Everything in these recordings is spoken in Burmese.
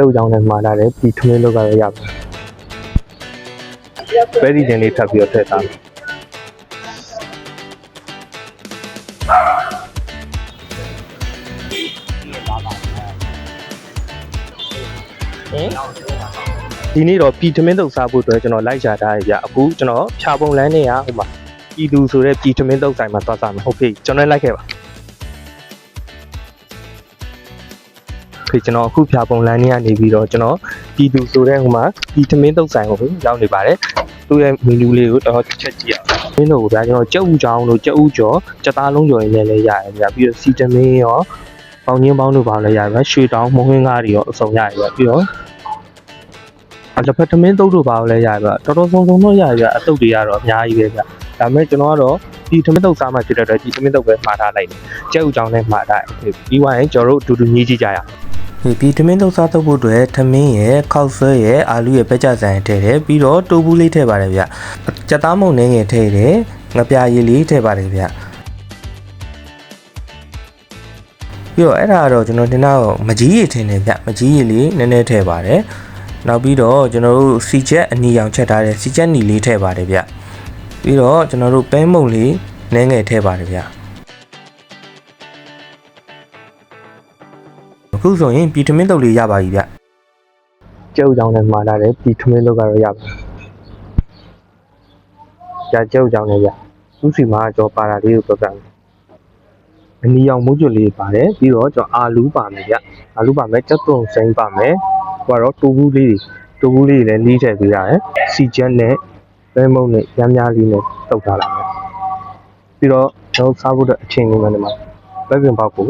ကျုပ်ကြောင့်လည်းမှားလာတယ်ပြီးထမင်းလောက်ကတော့ရပါဘယ်ဒီဂျန်လေးထပ်ပြီးတော့ထည့်သားမယ်ဟင်ဒီနေ့တော့ပြည်ထမင်းတုပ်စားဖို့အတွက်ကျွန်တော်လိုက်ရှာထားရပြအခုကျွန်တော်ဖြာပုံလန်းနေရဟိုမှာပြည်သူဆိုတဲ့ပြည်ထမင်းတုပ်ဆိုင်မှာသွားစားမယ်ဟုတ်ပြီကျွန်တော်လိုက်ခဲ့ပါ ခေကျွန်တော်အခုဖြာပုံလန်းနေရနေပြီးတော့ကျွန်တော်ပြည်သူဆိုတဲ့ဟိုမှာပြည်ထမင်းတုပ်ဆိုင်ကိုရောက်နေပါတယ်သူ့ရဲ့မီနူလေးကိုတော့ချက်ကြည့်အောင်မင်းတို့ကဗျာကျွန်တော်ကြက်ဥချောင်းတို့ကြက်ဥကျော်ကြက်သားလုံးကျော်ရင်းနဲ့လည်းရတယ်ဗျာပြီးတော့စီတမင်းရောပေါင်းချင်းပေါင်းတို့ပေါင်းလည်းရတယ်ဗျာရွှေတောင်မုံဟင်းကားတွေရောအစုံရတယ်ဗျာပြီးတော့အတစ်ဖက်သမင်းတုပ်တို့ပါလို့လဲရပြတော်တော်ဆုံးဆုံးတော့ရပြအတုပ်တွေကတော့အများကြီးပဲဗျဒါပေမဲ့ကျွန်တော်ကတော့ဒီသမင်းတုပ်စားမှဖြစ်တဲ့အတွက်ဒီသမင်းတုပ်ပဲမှားထားလိုက်တယ်ကျဲဥကြောင်နဲ့မှားထားတယ်ပြီးသွားရင်ကျွန်တော်တို့အတူတူညှိကြည့်ကြရအောင်ဒီ ပြီးသမင်းတုပ်စားတုပ်ဖို့အတွက်သမင်းရဲ့ခောက်ဆွဲရဲ့အာလူရဲ့ပဲကြဆန်ထည့်တယ်ပြီးတော့တိုးဘူးလေးထည့်ပါတယ်ဗျကြက်သားမုံနှင်းငယ်ထည့်တယ်ငပြာရည်လေးထည့်ပါတယ်ဗျပြီးတော့အဲ့ဒါကတော့ကျွန်တော်တင်တော့မကြီးရည်ထင်တယ်ဗျမကြီးရည်လေးနည်းနည်းထည့်ပါတယ်နောက်ပြီးတော့ကျွန်တော်တို့စီချက်အနီရောင်ချက်ထားတဲ့စီချက်နီလေးထည့်ပါတယ်ဗျပြီးတော့ကျွန်တော်တို့ပဲမုံလေးနည်းငယ်ထည့်ပါတယ်ဗျ အခုဆိုရင်ပြည်ထမင်းတုပ်လေးရပါပြီဗျကျုပ်ကြောင်လည်းမှာလာတယ်ပြည်ထမင်းတုပ်ကတော့ရပါကြာကျုပ်ကြောင်လည်းရသူ့စီမှာကြောပါတာလေးကိုပြောပြမယ်အနီရောင်မိုးကျွတ်လေးပါတယ်ပြီးတော့ကျွန်တော်အာလူးပါမယ်ဗျအာလူးပါမယ်ကြက်သွန်စိမ်းပါမယ်ဟိုကတော့တူဘူးလေးတူဘူးလေးလည်းလီးထည့်ပေးရတယ်စီချက်နဲ့ပဲမုံနဲ့ရမ်းများလေးနဲ့တုတ်ထားလာမယ်ပြီးတော့ကျွန်တော်စားဖို့အတွက်အချိန်လေးမှဒီမှာပဲပြင်ပေါက်ကို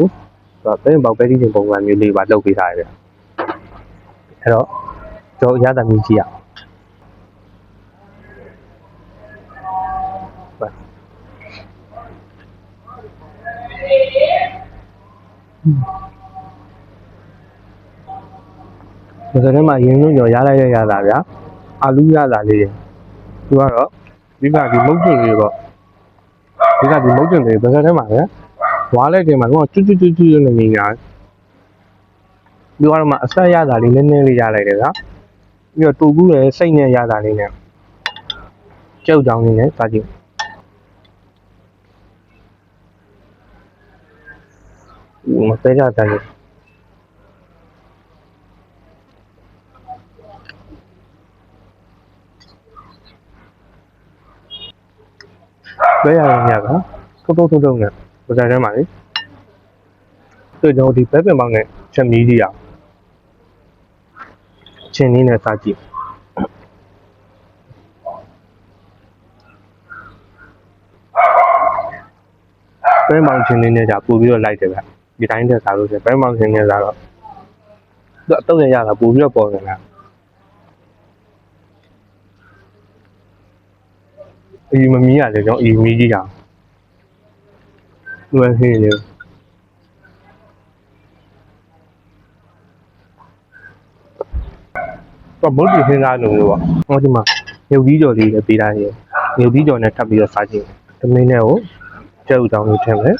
ဆိုတော့ပဲပြင်ပေါက်ပဲဒီချိန်ပုံစံမျိုးလေးပါလုပ်ပေးထားရတယ်ဗျအဲ့တော့ကျွန်တော်ရတာမြည်ကြည့်ရအောင်ဒီစထဲမှာရင်းနှီးကျော်ရလိုက်ရရတာဗျာအာလူးရတာလေးတွေသူကတော့ဒီကဒီမုတ်ကျင်လေးပေါ့ဒီကဒီမုတ်ကျင်လေးဘယ်စထဲမှာလဲ ဝါလိုက်တယ်မှာတော့ကျွတ်ကျွတ်ကျွတ်ကျွတ်နဲ့နေညာဒီကတော့မှအဆက်ရတာလေးနည်းနည်းလေးရလိုက်တယ်ဗျာပြီးတော့တူကူးလည်းစိတ်နဲ့ရတာလေးနဲ့ကြောက်ကြောင်လေးနဲ့စားကြည့်ဦးမသေးကြတယ်ပဲရရင်ညကထုတ်ထုတ်ထုတ်ထုတ်နဲ့ ပဇာထဲမှာလေတွေ့တော့ဒီပဲပင်ပေါင်းနဲ့ချက်မီးကြီးအောင်ချင်းလေးနဲ့စားကြည့်ပဲမောင်ချင်းလေးနဲ့じゃပို့ပြီးတော့လိုက်တယ်ဗျဒီတိုင်းတက်စားလို့ဆိုပဲမောင်ချင်းနဲ့စားတော့သူအတော့ရရတာပို့ပြီးတော့ပေါ်နေတာအီမမီးရတယ်ကျွန်တော်အီမီးကြီးအောင် လွယ်ဟင်းလေတော့မုတ်တီဟင်းသားလို့လို့ပေါ့ဟောဒီမှာမြုပ်ကြီးကြော်လေးလည်းပေးထားရင်မြုပ်ကြီးကြော်နဲ့ထပ်ပြီးတော့စားကြည့်တမင်းနဲ့ကိုကျဲဥတောင်းလေးထည့်မယ်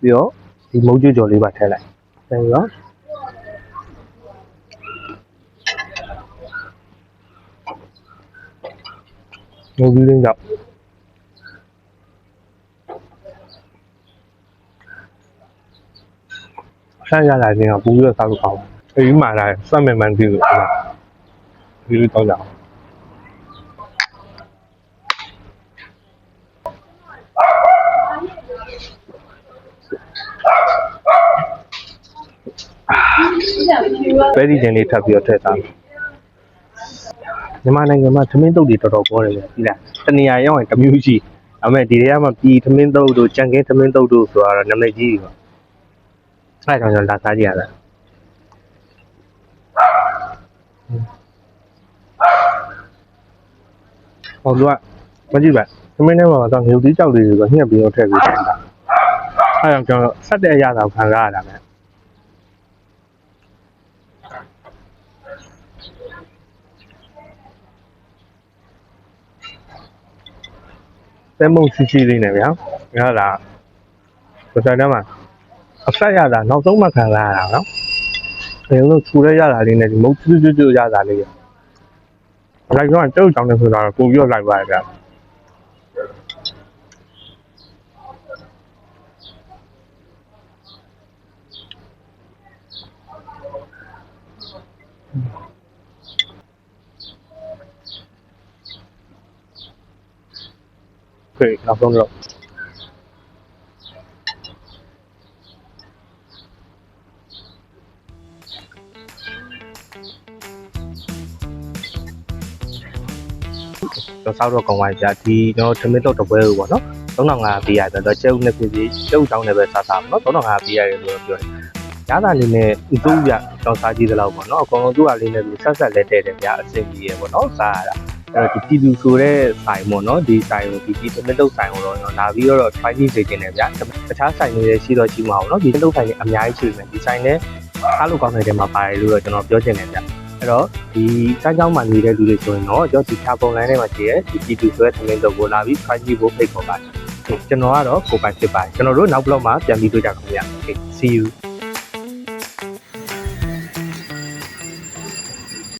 ပြီးတော့ဒီမုတ်ကြီးကြော်လေးပါထည့်လိုက်ပြီးတော့မြုပ်ကြီးလေးကြောင့် ဆန်းရလာခြင်းကပူပြီးတော့စားလို့ကောင်းတယ်အဲဒီမှာလာစက်မှန်မှန်ကြည့်လို့ဒီလိုတောင်းကြအောင်ပဲဒီချင်းလေးထပ်ပြီးတော့ထည့်သားမယ်မြန်မာနိုင်ငံမှာသမင်းတုပ်တွေတော်တော်ပေါ်တယ်ပြီလားတနေရာရောက်ရင်တစ်မျိုးရှိဒါပေမဲ့ဒီတွေကမှပြည်သမင်းတုပ်တို့ကြံကင်းသမင်းတုပ်တို့ဆိုတာတော့နာမည်ကြီးပြီပေါ့ အဲ့ဒါကြောင့်ကျွန်တော်လာစားကြည့်ရတာဟောသူကမကြည့်ပါသမင်းထဲမှာတော့ငရုတ်ကြီးကြောက်လေးတွေကညှက်ပြီးတော့ထည့်ပြီးထည့်တာအဲ့ဒါကြောင့်ကျွန်တော်ဆက်တဲ့အရာတော့ခံစားရတာပဲတဲမုံစီစီလေးနဲ့ဗျာငါလာပစံတမ်းမှာ အဆက်ရတာနောက်ဆုံးမှခံစားရတာနော်ဘယ်လိုထူရရတာလေးနဲ့ဒီမုတ်ကျွတ်ကျွတ်ကျွတ်ရတာလေးရလိုက်တော့တုတ်တောင်းနေဆိုတာကိုပြောလိုက်ပါဗျာခေနောက်ဆုံးတော့ တော့စောက်တော့ကောင်းပါကြဒီကျွန်တော်ထမင်းတော့တပွဲကိုပေါ့နော်3500ပေးရတယ်တော့ကျုပ်နဲ့ပြည်ပြည်ကျုပ်တောင်းနေပဲစားစားပေါ့နော်3500ပေးရတယ်လို့ပြောတယ်ရတာလေးနဲ့ဥတူရတော့စားကြည့်သလောက်ပေါ့နော်အကောင်လုံးသူ့ဟာလေးနဲ့ဆက်ဆက်လက်တဲ့တယ်ဗျာအဆင်ပြေရပေါ့နော်စားရတာအဲ့တော့ဒီပြည်သူဆိုတဲ့ဆိုင်ပေါ့နော်ဒီဆိုင်ကိုဒီဒီထမင်းတော့ဆိုင်ကိုတော့လာပြီးတော့ try ကြည့်စေချင်တယ်ဗျာတခြားဆိုင်တွေရှိတော့ရှိမှာပေါ့နော်ဒီတော့ဆိုင်တွေအများကြီးရှိနေဒီဆိုင်နဲ့အားလို့ကောင်းတဲ့တဲမှာပါတယ်လို့တော့ကျွန်တော်ပြောချင်တယ်ဗျာ အဲ့တော့ဒီစမ်းကြောင်းမှာနေတဲ့လူတွေဆိုရင်တော့ကျွန်တော်ဒီဖြာပုံလိုင်းထဲမှာရှိရဲဒီပြည်သူဆိုတဲ့သမင်းတော့ကိုလာပြီး try ကြည့်ဖို့ဖိတ်ခေါ်ပါတယ်။ကျွန်တော်ကတော့ကိုပိုင်ဖြစ်ပါတယ်။ကျွန်တော်တို့နောက် blog မှာပြန်ပြီးတွေ့ကြပါမယ်။ Okay see you